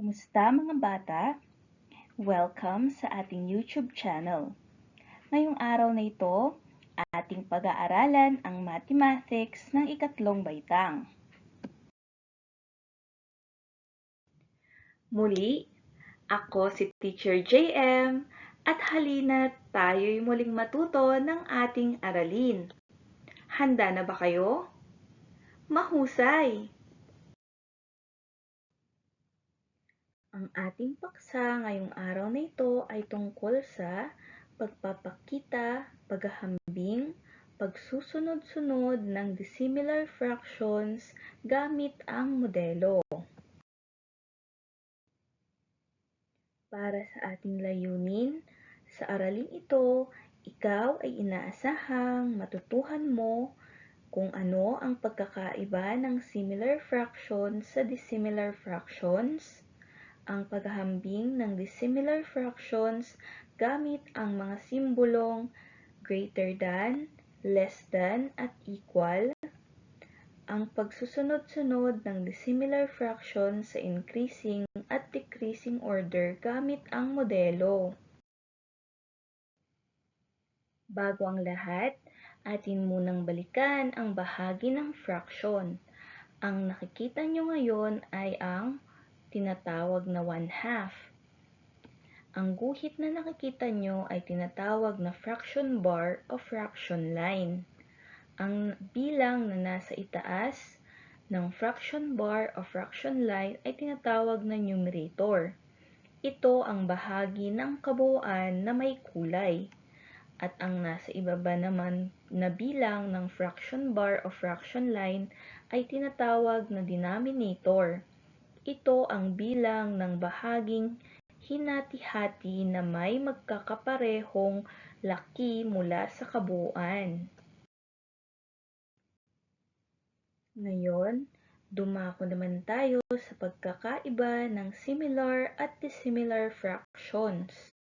Kumusta mga bata? Welcome sa ating YouTube channel. Ngayong araw na ito, ating pag-aaralan ang mathematics ng ikatlong baitang. Muli, ako si Teacher JM at halina tayo'y muling matuto ng ating aralin. Handa na ba kayo? Mahusay! Ang ating paksa ngayong araw na ito ay tungkol sa pagpapakita, paghahambing, pagsusunod-sunod ng dissimilar fractions gamit ang modelo. Para sa ating layunin, sa aralin ito, ikaw ay inaasahang matutuhan mo kung ano ang pagkakaiba ng similar fractions sa dissimilar fractions, ang paghahambing ng dissimilar fractions gamit ang mga simbolong greater than, less than, at equal, ang pagsusunod-sunod ng dissimilar fractions sa increasing at decreasing order gamit ang modelo. Bago ang lahat, atin munang balikan ang bahagi ng fraction. Ang nakikita nyo ngayon ay ang tinatawag na 1 half. Ang guhit na nakikita nyo ay tinatawag na fraction bar o fraction line. Ang bilang na nasa itaas ng fraction bar o fraction line ay tinatawag na numerator. Ito ang bahagi ng kabuuan na may kulay. At ang nasa ibaba naman na bilang ng fraction bar o fraction line ay tinatawag na denominator. Ito ang bilang ng bahaging hinati-hati na may magkakaparehong laki mula sa kabuuan. Ngayon, dumako naman tayo sa pagkakaiba ng similar at dissimilar fractions.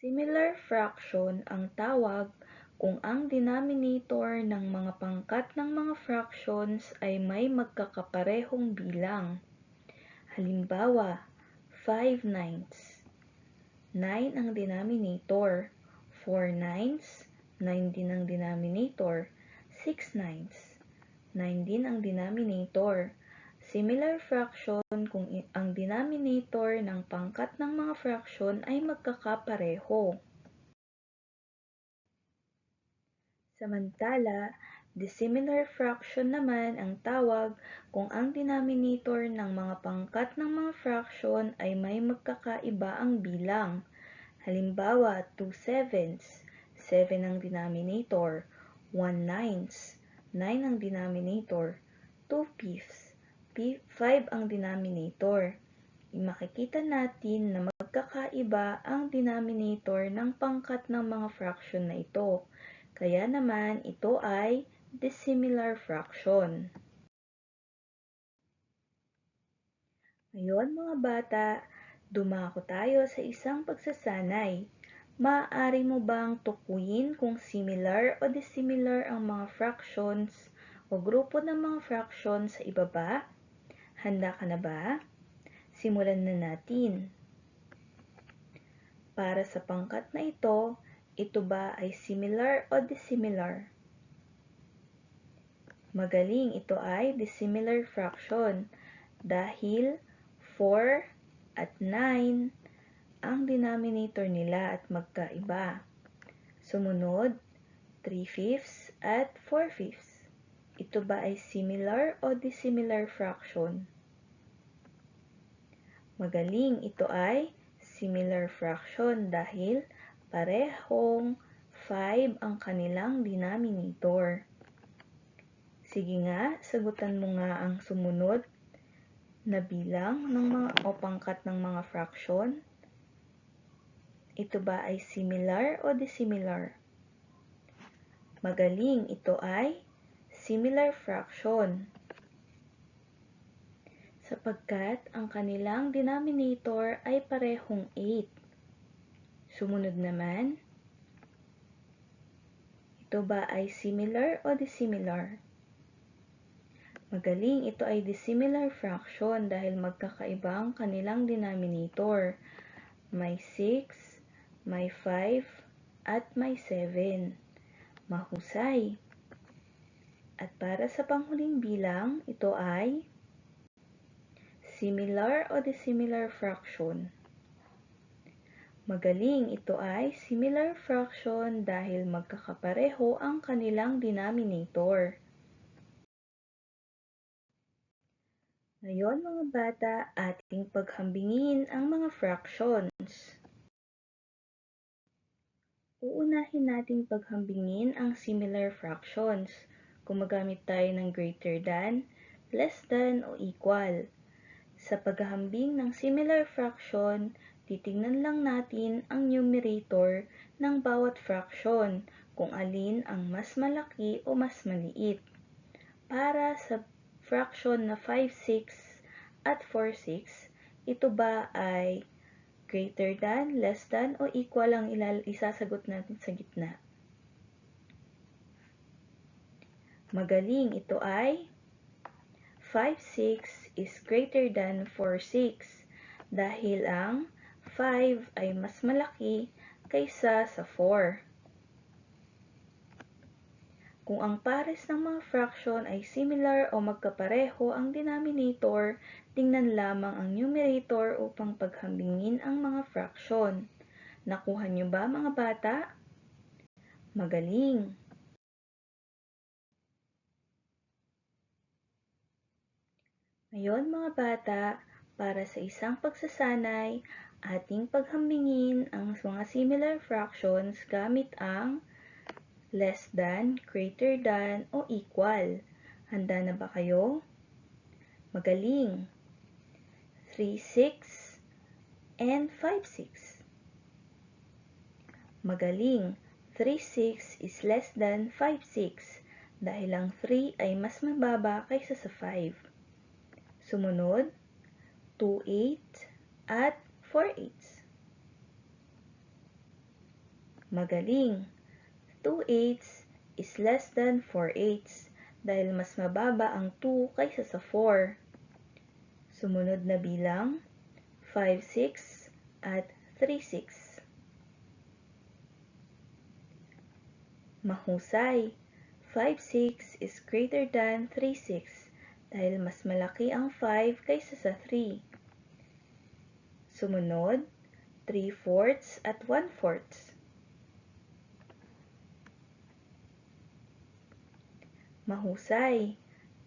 Similar fraction ang tawag kung ang denominator ng mga pangkat ng mga fractions ay may magkakaparehong bilang. Halimbawa, 5 ninths. 9 ang denominator. 4 ninths. 9 din ang denominator. 6 ninths. 9 din ang denominator. Similar fraction kung ang denominator ng pangkat ng mga fraction ay magkakapareho. Samantala, dissimilar fraction naman ang tawag kung ang denominator ng mga pangkat ng mga fraction ay may magkakaiba ang bilang. Halimbawa, 2 sevenths, 7 ang denominator, 1 ninths, 9 ang denominator, 2 fifths, 5 ang denominator. Makikita natin na magkakaiba ang denominator ng pangkat ng mga fraction na ito. Kaya naman ito ay dissimilar fraction. Ngayon mga bata, dumako tayo sa isang pagsasanay. Maaari mo bang tukuyin kung similar o dissimilar ang mga fractions o grupo ng mga fractions sa ibaba? Handa ka na ba? Simulan na natin. Para sa pangkat na ito, ito ba ay similar o dissimilar? Magaling, ito ay dissimilar fraction dahil 4 at 9 ang denominator nila at magkaiba. Sumunod, 3 fifths at 4 fifths. Ito ba ay similar o dissimilar fraction? Magaling, ito ay similar fraction dahil parehong 5 ang kanilang denominator. Sige nga, sagutan mo nga ang sumunod na bilang ng mga o pangkat ng mga fraction. Ito ba ay similar o dissimilar? Magaling, ito ay similar fraction. Sapagkat ang kanilang denominator ay parehong 8. Sumunod naman, ito ba ay similar o dissimilar? Magaling, ito ay dissimilar fraction dahil magkakaiba ang kanilang denominator. May 6, may 5, at may 7. Mahusay. At para sa panghuling bilang, ito ay similar o dissimilar fraction. Magaling, ito ay similar fraction dahil magkakapareho ang kanilang denominator. Ngayon mga bata, ating paghambingin ang mga fractions. Uunahin nating paghambingin ang similar fractions. Gumagamit tayo ng greater than, less than, o equal. Sa paghahambing ng similar fraction, titingnan lang natin ang numerator ng bawat fraction kung alin ang mas malaki o mas maliit. Para sa fraction na 5, 6 at 4, 6, ito ba ay greater than, less than, o equal ang ilal isasagot natin sa gitna? Magaling, ito ay 5, 6 is greater than 4, 6 dahil ang 5 ay mas malaki kaysa sa 4. Kung ang pares ng mga fraction ay similar o magkapareho ang denominator, tingnan lamang ang numerator upang paghambingin ang mga fraction. Nakuha niyo ba mga bata? Magaling! Ngayon mga bata, para sa isang pagsasanay, ating paghambingin ang mga similar fractions gamit ang less than, greater than, o equal. Handa na ba kayo? Magaling! 3, 6, and 5, 6. Magaling! 3, 6 is less than 5, 6 dahil ang 3 ay mas mababa kaysa sa 5. Sumunod, 2, 8 at 4, 8. Magaling! 2 eighths is less than 4 eighths dahil mas mababa ang 2 kaysa sa 4. Sumunod na bilang 5 6 at 3 6. Mahusay. 5 6 is greater than 3 6 dahil mas malaki ang 5 kaysa sa 3. Sumunod, 3 fourths at 1 fourths. Mahusay.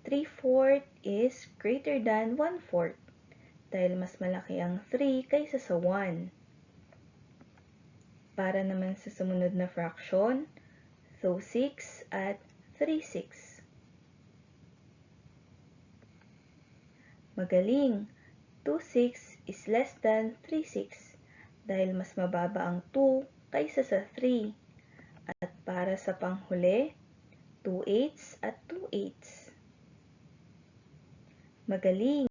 3-4 is greater than 1-4 dahil mas malaki ang 3 kaysa sa 1. Para naman sa sumunod na fraction, so 6 at 3-6. Magaling! 2-6 is less than 3-6 dahil mas mababa ang 2 kaysa sa 3. At para sa panghuli, 2 eighths at 2 eighths. Magaling!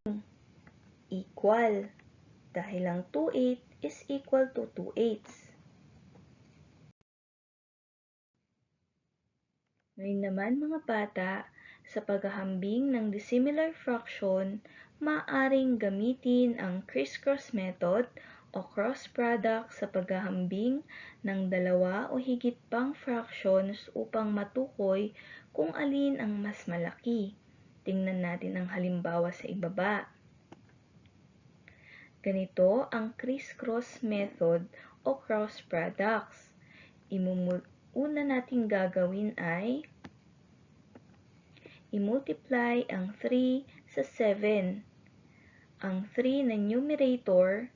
Equal. Dahil ang 2 eighths is equal to 2 eighths. Ngayon naman mga bata, sa paghahambing ng dissimilar fraction, maaring gamitin ang crisscross method o cross product sa paghahambing ng dalawa o higit pang fractions upang matukoy kung alin ang mas malaki. Tingnan natin ang halimbawa sa ibaba. Ganito ang crisscross method o cross products. Una natin gagawin ay i-multiply ang 3 sa 7. Ang 3 na numerator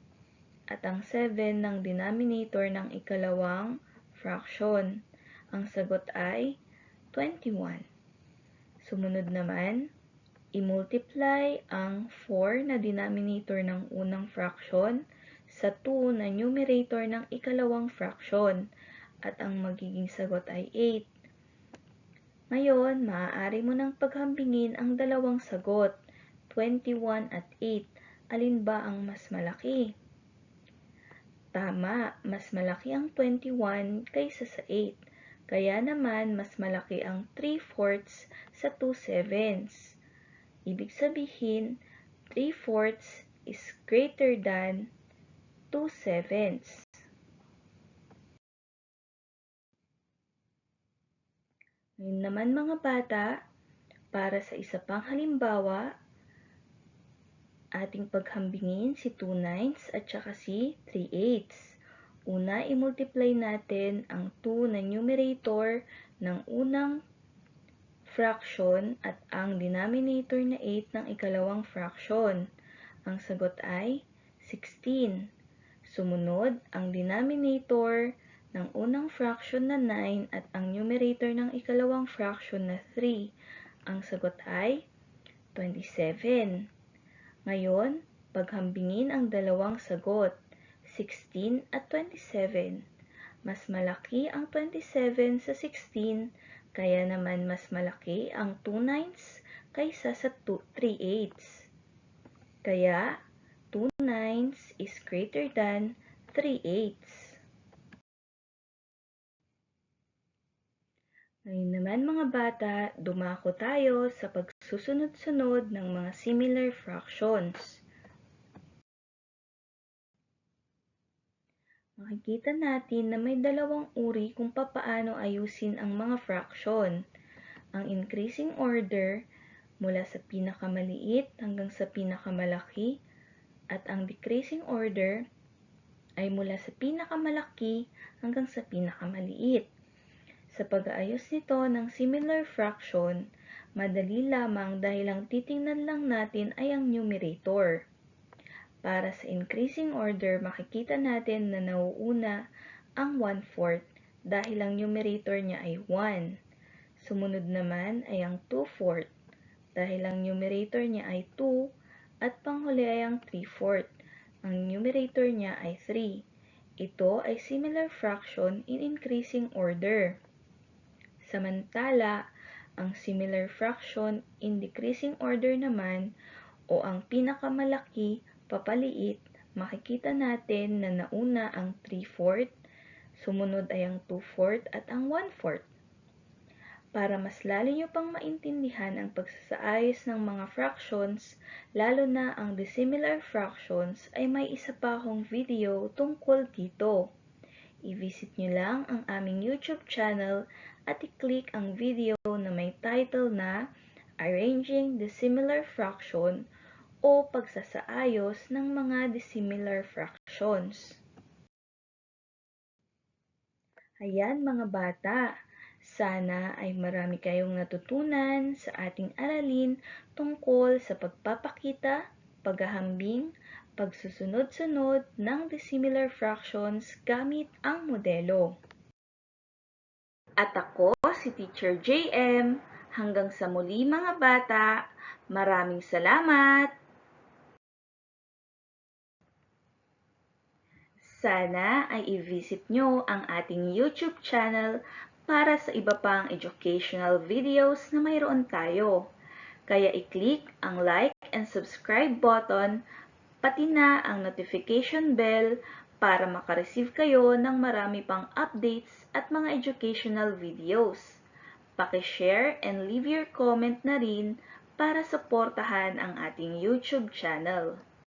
at ang 7 ng denominator ng ikalawang fraction. Ang sagot ay 21. Sumunod naman, i-multiply ang 4 na denominator ng unang fraction sa 2 na numerator ng ikalawang fraction at ang magiging sagot ay 8. Ngayon, maaari mo nang paghambingin ang dalawang sagot, 21 at 8. Alin ba ang mas malaki? Tama, mas malaki ang 21 kaysa sa 8. Kaya naman, mas malaki ang 3 fourths sa 2 sevenths. Ibig sabihin, 3 fourths is greater than 2 sevenths. Ngayon naman mga bata, para sa isa pang halimbawa, ating paghambingin si 2 ninths at saka si 3 eighths. Una, i-multiply natin ang 2 na numerator ng unang fraction at ang denominator na 8 ng ikalawang fraction. Ang sagot ay 16. Sumunod, ang denominator ng unang fraction na 9 at ang numerator ng ikalawang fraction na 3. Ang sagot ay 27. Ngayon, paghambingin ang dalawang sagot, 16 at 27. Mas malaki ang 27 sa 16, kaya naman mas malaki ang 2 ninths kaysa sa 2, 3 eighths. Kaya, 2 ninths is greater than 3 eighths. Ngayon naman mga bata, dumako tayo sa pagsusunod-sunod ng mga similar fractions. Makikita natin na may dalawang uri kung papaano ayusin ang mga fraction. Ang increasing order mula sa pinakamaliit hanggang sa pinakamalaki at ang decreasing order ay mula sa pinakamalaki hanggang sa pinakamaliit. Sa pag-aayos nito ng similar fraction, madali lamang dahil ang titingnan lang natin ay ang numerator. Para sa increasing order, makikita natin na nauuna ang 1-4 dahil ang numerator niya ay 1. Sumunod naman ay ang 2-4 dahil ang numerator niya ay 2 at panghuli ay ang 3-4. Ang numerator niya ay 3. Ito ay similar fraction in increasing order. Samantala, ang similar fraction in decreasing order naman o ang pinakamalaki papaliit, makikita natin na nauna ang 3-4, sumunod ay ang 2-4 at ang 1-4. Para mas lalo nyo pang maintindihan ang pagsasaayos ng mga fractions, lalo na ang dissimilar fractions, ay may isa pa akong video tungkol dito. I-visit nyo lang ang aming YouTube channel at i-click ang video na may title na Arranging Dissimilar Fraction o pagsasaayos ng mga dissimilar fractions. Ayan mga bata, sana ay marami kayong natutunan sa ating aralin tungkol sa pagpapakita, paghahambing, pagsusunod-sunod ng dissimilar fractions gamit ang modelo. At ako, si Teacher JM, hanggang sa muli mga bata, maraming salamat! Sana ay i-visit nyo ang ating YouTube channel para sa iba pang educational videos na mayroon tayo. Kaya i-click ang like and subscribe button, pati na ang notification bell para makareceive kayo ng marami pang updates at mga educational videos. Paki-share and leave your comment na rin para suportahan ang ating YouTube channel.